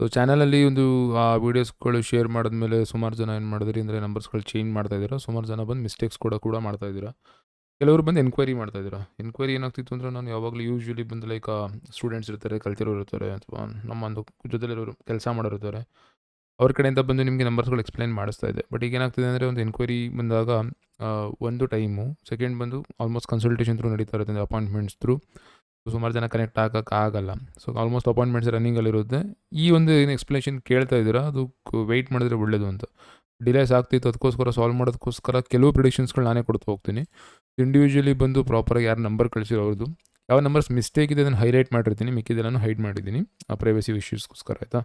So ಚಾನಲಲ್ಲಿ ಒಂದು, ಆ ವೀಡಿಯೋಸ್ಗಳು ಶೇರ್ ಮಾಡಿದ್ಮೇಲೆ ಸುಮಾರು ಜನ ಏನು ಮಾಡಿದ್ರಿ ಅಂದರೆ ನಂಬರ್ಸ್ಗಳು ಚೇಂಜ್ ಮಾಡ್ತಾ ಇದ್ದೀರಾ? ಸುಮಾರು ಜನ ಬಂದು ಮಿಸ್ಟೇಕ್ಸ್ ಕೂಡ ಕೂಡ ಮಾಡ್ತಾ ಇದ್ದೀರಾ? ಕೆಲವರು ಬಂದು ಎನ್ಕ್ವೈರಿ ಮಾಡ್ತಾ ಇದ್ದೀರಾ? ಎನ್ಕ್ವೈರಿ ಏನಾಗ್ತಿತ್ತು ಅಂದರೆ ನಾನು ಯಾವಾಗಲೂ ಯೂಶ್ವಲಿ ಬಂದು ಲೈಕ್ ಸ್ಟೂಡೆಂಟ್ಸ್ ಇರ್ತಾರೆ, ಕಲ್ತಿರೋರು ಇರ್ತಾರೆ, ಅಥವಾ ನಮ್ಮ ಒಂದು ಜೊತೆಲಿರೋರು ಕೆಲಸ ಮಾಡೋರು ಇರ್ತಾರೆ. ಅವ್ರ ಕಡೆಯಿಂದ ಬಂದು ನಿಮಗೆ ನಂಬರ್ಸ್ಗಳು ಎಕ್ಸ್ಪ್ಲೈನ್ ಮಾಡಿಸ್ತಾ ಇದೆ ಬಟ್ ಈಗ ಏನಾಗ್ತಿದೆ ಅಂದರೆ ಒಂದು ಎನ್ಕ್ವೈರಿ ಬಂದಾಗ ಒಂದು ಟೈಮು ಸೆಕೆಂಡ್ ಬಂದು ಆಲ್ಮೋಸ್ಟ್ ಕನ್ಸಲ್ಟೇಷನ್ ಥ್ರೂ ನಡೀತಾ ಇರುತ್ತೆ ಅಪಾಯಿಂಟ್ಮೆಂಟ್ಸ್ ಥ್ರೂ ಸುಮಾರು ಜನ ಕನೆಕ್ಟ್ ಆಗೋಕ್ಕಾಗಲ್ಲ ಸೊ ಆಲ್ಮೋಸ್ಟ್ ಅಪಾಯಿಂಟ್ಮೆಂಟ್ಸ್ ರನ್ನಿಂಗಲ್ಲಿರುತ್ತೆ ಈ ಒಂದು ಏನು ಎಕ್ಸ್ಪ್ಲನೇಷನ್ ಕೇಳ್ತಾ ಇದ್ದೀರಾ? ಅದು ವೆಯ್ಟ್ ಮಾಡಿದ್ರೆ ಒಳ್ಳೇದು ಅಂತ. ಡಿಲೇಸ್ ಆಗ್ತಿತ್ತು, ಅದಕ್ಕೋಸ್ಕರ ಸಾಲ್ವ್ ಮಾಡೋದಕ್ಕೋಸ್ಕರ ಕೆಲವು ಪ್ರಿಡಿಕ್ಷನ್ಸ್ಗಳು ನಾನೇ ಕೊಡ್ತಾ ಹೋಗ್ತೀನಿ. ಇಂಡಿವಿಜುವಲಿ ಬಂದು ಪ್ರಾಪರಾಗಿ ಯಾರು ನಂಬರ್ ಕಳಿಸಿರೋ ಅವ್ರದ್ದು ಯಾವ ನಂಬರ್ಸ್ ಮಿಸ್ಟೇಕ್ ಇದೆ, ಅದನ್ನು ಹೈಲೈಟ್ ಮಾಡಿರ್ತೀನಿ. ಮಿಕ್ಕಿದೆಲ್ಲನೂ ಹೈಡ್ ಮಾಡಿದ್ದೀನಿ. ಆ ಪ್ರೈವಸಿ ಇಶ್ಯೂಸ್ಗೋಸ್ಕರ ಆಯಿತಾ?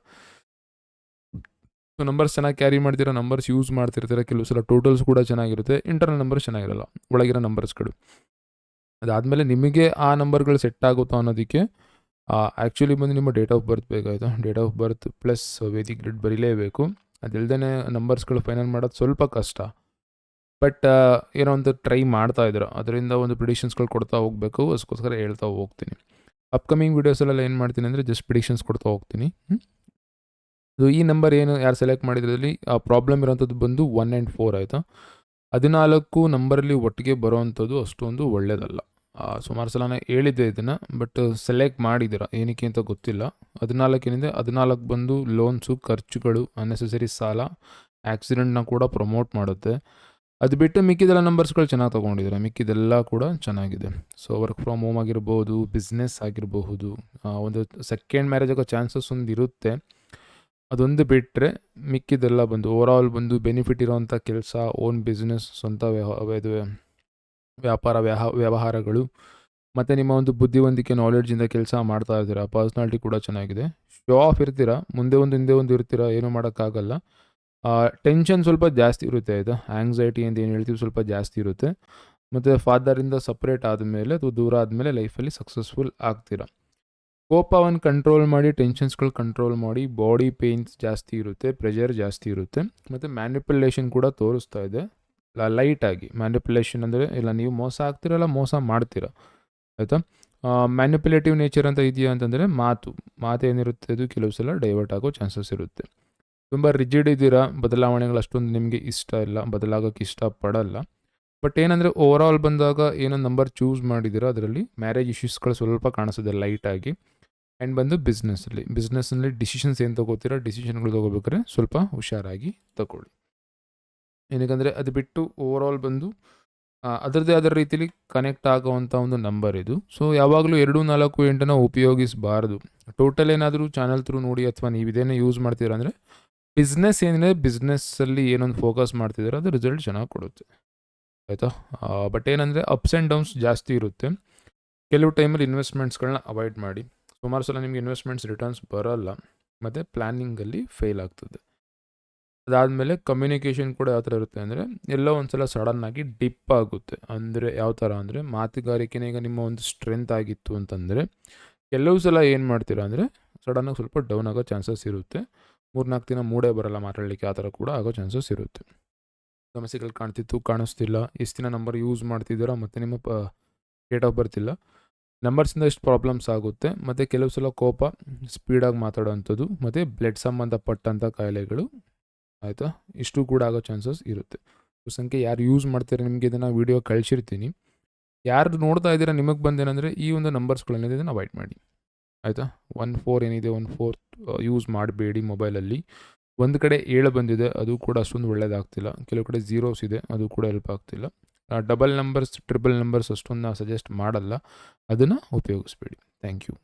ಸೊ ನಂಬರ್ಸ್ ಚೆನ್ನಾಗಿ ಕ್ಯಾರಿ ಮಾಡ್ತೀರಾ? ನಂಬರ್ಸ್ ಯೂಸ್ ಮಾಡ್ತಿರ್ತೀರಾ? ಕೆಲವು ಸಲ ಟೋಟಲ್ಸ್ ಕೂಡ ಚೆನ್ನಾಗಿರುತ್ತೆ. ಇಂಟರ್ನಲ್ ನಂಬರ್ಸ್ ಚೆನ್ನಾಗಿರಲ್ಲ. ಒಳಗಿರೋ ನಂಬರ್ಸ್ಗಳು ಅದಾದಮೇಲೆ ನಿಮಗೆ ಆ ನಂಬರ್ಗಳು ಸೆಟ್ ಆಗುತ್ತೋ ಅನ್ನೋದಕ್ಕೆ ಆ್ಯಕ್ಚುಲಿ ಬಂದು ನಿಮ್ಮ ಡೇಟ್ ಆಫ್ ಬರ್ತ್ ಬೇಕಾಯಿತು. Date of birth plus Vedic grid ಬರೀಲೇಬೇಕು. ಅದಿಲ್ಲದೆ ನಂಬರ್ಸ್ಗಳು ಫೈನಲ್ ಮಾಡೋದು ಸ್ವಲ್ಪ ಕಷ್ಟ. ಬಟ್ ಏನೋ ಒಂದು ಟ್ರೈ ಮಾಡ್ತಾ ಇದ್ರು. ಅದರಿಂದ ಒಂದು ಪ್ರಿಡಿಷನ್ಸ್ಗಳು ಕೊಡ್ತಾ ಹೋಗಬೇಕು. ಅದಕ್ಕೋಸ್ಕರ ಹೇಳ್ತಾ ಹೋಗ್ತೀನಿ. ಅಪ್ಕಮಿಂಗ್ ವೀಡಿಯೋಸಲ್ಲೆಲ್ಲ ಏನು ಮಾಡ್ತೀನಿ ಅಂದರೆ ಜಸ್ಟ್ ಪ್ರಿಡಿಷನ್ಸ್ ಕೊಡ್ತಾ ಹೋಗ್ತೀನಿ. ಅದು ಈ ನಂಬರ್ ಏನು ಯಾರು ಸೆಲೆಕ್ಟ್ ಮಾಡಿದ್ರಲ್ಲಿ, ಆ ಪ್ರಾಬ್ಲಮ್ ಇರೋಂಥದ್ದು ಬಂದು ಒನ್ ಆ್ಯಂಡ್ ಫೋರ್ ಆಯಿತಾ? ಹದಿನಾಲ್ಕು ನಂಬರಲ್ಲಿ ಒಟ್ಟಿಗೆ ಬರೋವಂಥದ್ದು ಅಷ್ಟೊಂದು ಒಳ್ಳೆಯದಲ್ಲ ಸುಮಾರು ಸಲ ಹೇಳಿದ್ದೆ ಇದನ್ನು ಬಟ್ ಸೆಲೆಕ್ಟ್ ಮಾಡಿದ್ದೀರ? ಏನಕ್ಕೆ ಅಂತ ಗೊತ್ತಿಲ್ಲ. ಹದಿನಾಲ್ಕಿನಿಂದ ಹದಿನಾಲ್ಕು ಬಂದು ಲೋನ್ಸು ಖರ್ಚುಗಳು ಅನ್ನೆಸೆಸರಿ ಸಾಲ ಆಕ್ಸಿಡೆಂಟ್ನ ಕೂಡ ಪ್ರಮೋಟ್ ಮಾಡುತ್ತೆ. ಅದು ಬಿಟ್ಟು ಮಿಕ್ಕಿದೆಲ್ಲ ನಂಬರ್ಸ್ಗಳು ಚೆನ್ನಾಗಿ ತೊಗೊಂಡಿದ್ದಾರೆ? ಮಿಕ್ಕಿದೆಲ್ಲ ಕೂಡ ಚೆನ್ನಾಗಿದೆ. ಸೊ ವರ್ಕ್ ಫ್ರಮ್ ಹೋಮ್ ಆಗಿರ್ಬೋದು ಬಿಸ್ನೆಸ್ ಆಗಿರಬಹುದು ಒಂದು ಸೆಕೆಂಡ್ ಮ್ಯಾರೇಜ್ ಆಗೋ ಚಾನ್ಸಸ್ ಒಂದು ಇರುತ್ತೆ. ಅದೊಂದು ಬಿಟ್ಟರೆ ಮಿಕ್ಕಿದೆಲ್ಲ ಬಂದು ಓವರಾಲ್ ಬಂದು ಬೆನಿಫಿಟ್ ಇರೋವಂಥ ಕೆಲಸ ಓನ್ ಬಿಸ್ನೆಸ್ ಸ್ವಂತ ವ್ಯಾಪಾರ ವ್ಯಹ, ವ್ಯವಹಾರಗಳು ಮತ್ತು ನಿಮ್ಮ ಒಂದು ಬುದ್ಧಿವಂತಿಕೆ ನಾಲೆಡ್ಜಿಂದ ಕೆಲಸ ಮಾಡ್ತಾ ಇದ್ದೀರಾ? ಪರ್ಸ್ನಾಲಿಟಿ ಕೂಡ ಚೆನ್ನಾಗಿದೆ. ಶೋ ಆಫ್ ಇರ್ತೀರಾ? ಮುಂದೆ ಒಂದು, ಹಿಂದೆ ಒಂದು ಇರ್ತೀರಾ? ಏನೂ ಮಾಡೋಕ್ಕಾಗಲ್ಲ. ಟೆನ್ಷನ್ ಸ್ವಲ್ಪ ಜಾಸ್ತಿ ಇರುತ್ತೆ ಆಯಿತಾ ಆ್ಯಂಗ್ಸೈಟಿ ಅಂತ ಏನು ಹೇಳ್ತೀವಿ ಸ್ವಲ್ಪ ಜಾಸ್ತಿ ಇರುತ್ತೆ. ಮತ್ತು ಫಾದರಿಂದ ಸಪ್ರೇಟ್ ಆದಮೇಲೆ ಅದು ದೂರ ಆದಮೇಲೆ ಲೈಫಲ್ಲಿ ಸಕ್ಸಸ್ಫುಲ್ ಆಗ್ತೀರಾ? ಕೋಪವನ್ನು ಕಂಟ್ರೋಲ್ ಮಾಡಿ ಟೆನ್ಷನ್ಸ್ಗಳು ಕಂಟ್ರೋಲ್ ಮಾಡಿ ಬಾಡಿ ಪೇಯ್ನ್ಸ್ ಜಾಸ್ತಿ ಇರುತ್ತೆ ಪ್ರೆಷರ್ ಜಾಸ್ತಿ ಇರುತ್ತೆ. ಮತ್ತು ಮ್ಯಾನಿಪುಲೇಷನ್ ಕೂಡ ತೋರಿಸ್ತಾ ಇದೆ. ಲೈಟಾಗಿ ಮ್ಯಾನಿಪುಲೇಷನ್ ಅಂದರೆ ಇಲ್ಲ, ನೀವು ಮೋಸ ಆಗ್ತಿರಲ್ಲ ಮೋಸ ಮಾಡ್ತೀರ, ಆಯಿತಾ? ಮ್ಯಾನಿಪುಲೇಟಿವ್ ನೇಚರ್ ಅಂತ ಇದೆಯಾ ಅಂತಂದರೆ ಮಾತು ಮಾತು ಏನಿರುತ್ತೆ ಅದು ಕೆಲವು ಸಲ ಡೈವರ್ಟ್ ಆಗೋ ಚಾನ್ಸಸ್ ಇರುತ್ತೆ. ತುಂಬ ರಿಜಿಡ್ ಇದ್ದೀರಾ? ಬದಲಾವಣೆಗಳು ಅಷ್ಟೊಂದು ನಿಮಗೆ ಇಷ್ಟ ಇಲ್ಲ, ಬದಲಾಗೋಕ್ಕೆ ಇಷ್ಟಪಡಲ್ಲ. ಬಟ್ ಏನಂದರೆ ಓವರ್ ಆಲ್ ಬಂದಾಗ ಏನೋ ನಂಬರ್ ಚೂಸ್ ಮಾಡಿದ್ದೀರಾ, ಅದರಲ್ಲಿ ಮ್ಯಾರೇಜ್ ಇಶ್ಯೂಸ್ಗಳು ಸ್ವಲ್ಪ ಕಾಣಿಸುತ್ತೆ ಲೈಟಾಗಿ ಆ್ಯಂಡ್ ಬಂದು ಬಿಸ್ನೆಸ್ಸಲ್ಲಿ ಬಿಸ್ನೆಸ್ನಲ್ಲಿ ಡಿಸಿಷನ್ಸ್ ಏನು ತೊಗೋತೀರಾ ಡಿಸಿಷನ್ಗಳು ತೊಗೋಬೇಕಾದ್ರೆ ಸ್ವಲ್ಪ ಹುಷಾರಾಗಿ ತಗೊಳ್ಳಿ. ಏನಕ್ಕಂದರೆ ಅದು ಬಿಟ್ಟು ಓವರ್ ಆಲ್ ಬಂದು ಅದರದ್ದೇ ಆದ ರೀತಿಲಿ ಕನೆಕ್ಟ್ ಆಗೋವಂಥ ಒಂದು ನಂಬರ್ ಇದು. ಸೊ ಯಾವಾಗಲೂ ಎರಡು ನಾಲ್ಕು ಎಂಟನ್ನು ಉಪಯೋಗಿಸಬಾರ್ದು. ಟೋಟಲ್ ಏನಾದರೂ ಚಾನಲ್ ಥ್ರೂ ನೋಡಿ ಅಥವಾ ನೀವು ಇದೇನೇ ಯೂಸ್ ಮಾಡ್ತೀರಾ ಅಂದರೆ ಬಿಸ್ನೆಸ್ ಏನಿದೆ ಬಿಸ್ನೆಸ್ಸಲ್ಲಿ ಏನೊಂದು ಫೋಕಸ್ ಮಾಡ್ತಿದ್ದಾರೆ ಅದು ರಿಸಲ್ಟ್ ಚೆನ್ನಾಗಿ ಕೊಡುತ್ತೆ. ಆಯಿತಾ? ಬಟ್ ಏನಂದರೆ ಅಪ್ಸ್ ಆ್ಯಂಡ್ ಡೌನ್ಸ್ ಜಾಸ್ತಿ ಇರುತ್ತೆ. ಕೆಲವು ಟೈಮಲ್ಲಿ ಇನ್ವೆಸ್ಟ್ಮೆಂಟ್ಸ್ಗಳನ್ನ ಅವಾಯ್ಡ್ ಮಾಡಿ. ಸುಮಾರು ಸಲ ನಿಮಗೆ ಇನ್ವೆಸ್ಟ್ಮೆಂಟ್ಸ್ ರಿಟರ್ನ್ಸ್ ಬರೋಲ್ಲ. ಮತ್ತು ಪ್ಲ್ಯಾನಿಂಗಲ್ಲಿ ಫೇಲ್ ಆಗ್ತದೆ. ಅದಾದಮೇಲೆ ಕಮ್ಯುನಿಕೇಷನ್ ಕೂಡ ಯಾವ ಥರ ಇರುತ್ತೆ ಅಂದರೆ ಎಲ್ಲೋ ಒಂದು ಸಲ ಸಡನ್ನಾಗಿ ಡಿಪ್ ಆಗುತ್ತೆ. ಅಂದರೆ ಯಾವ ಥರ ಅಂದರೆ ಮಾತುಗಾರಿಕೆನೇ ಈಗ ನಿಮ್ಮ ಒಂದು ಸ್ಟ್ರೆಂತ್ ಆಗಿತ್ತು ಅಂತಂದರೆ ಕೆಲವು ಸಲ ಏನು ಮಾಡ್ತೀರಾ ಅಂದರೆ ಸಡನ್ನಾಗಿ ಸ್ವಲ್ಪ ಡೌನ್ ಆಗೋ ಚಾನ್ಸಸ್ ಇರುತ್ತೆ. ಮೂರ್ನಾಲ್ಕು ದಿನ ಮೂಡೇ ಬರಲ್ಲ ಮಾತಾಡಲಿಕ್ಕೆ, ಆ ಥರ ಕೂಡ ಆಗೋ ಚಾನ್ಸಸ್ ಇರುತ್ತೆ. ಸಮಸ್ಯೆಗಳು ಕಾಣ್ತಿತ್ತು, ಕಾಣಿಸ್ತಿಲ್ಲ. ಎಷ್ಟು ದಿನ ನಂಬರ್ ಯೂಸ್ ಮಾಡ್ತಿದ್ದೀರಾ ಮತ್ತು ನಿಮ್ಮ ಪ ಡೇಟ್ ಆಫ್ ಬರ್ತ್ ಇಲ್ಲ. ನಂಬರ್ಸಿಂದ ಎಷ್ಟು ಪ್ರಾಬ್ಲಮ್ಸ್ ಆಗುತ್ತೆ. ಮತ್ತು ಕೆಲವು ಸಲ ಕೋಪ ಸ್ಪೀಡಾಗಿ ಮಾತಾಡೋವಂಥದ್ದು ಮತ್ತು ಬ್ಲಡ್ ಸಂಬಂಧಪಟ್ಟಂಥ ಕಾಯಿಲೆಗಳು ಆಯಿತಾ? ಇಷ್ಟು ಕೂಡ ಆಗೋ ಚಾನ್ಸಸ್ ಇರುತ್ತೆ. ಸಂಖ್ಯೆ ಯಾರು ಯೂಸ್ ಮಾಡ್ತಾರೆ ನಿಮಗೆ ಇದನ್ನು ವೀಡಿಯೋ ಕಳಿಸಿರ್ತೀನಿ. ಯಾರು ನೋಡ್ತಾ ಇದ್ದೀರಾ, ನಿಮಗೆ ಬಂದೇನೆಂದರೆ ಈ ಒಂದು ನಂಬರ್ಸ್ಗಳನ್ನೇನಿದೆ ಇದನ್ನು ಅವಾಯ್ಡ್ ಮಾಡಿ. ಆಯಿತಾ? ಒನ್ ಫೋರ್ ಏನಿದೆ ಒನ್ ಫೋರ್ ಯೂಸ್ ಮಾಡಬೇಡಿ ಮೊಬೈಲಲ್ಲಿ ಒಂದು ಕಡೆ ಏಳು ಬಂದಿದೆ, ಅದು ಕೂಡ ಅಷ್ಟೊಂದು ಒಳ್ಳೇದಾಗ್ತಿಲ್ಲ. ಕೆಲವು ಕಡೆ ಝೀರೋಸ್ ಇದೆ, ಅದು ಕೂಡ ಹೆಲ್ಪ್ ಆಗ್ತಿಲ್ಲ. ಡಬಲ್ ನಂಬರ್ಸ್ ಟ್ರಿಬಲ್ ನಂಬರ್ಸ್ ಅಷ್ಟೊಂದು ನಾವು ಸಜೆಸ್ಟ್ ಮಾಡಲ್ಲ. ಅದನ್ನು ಉಪಯೋಗಿಸ್ಬೇಡಿ. Thank you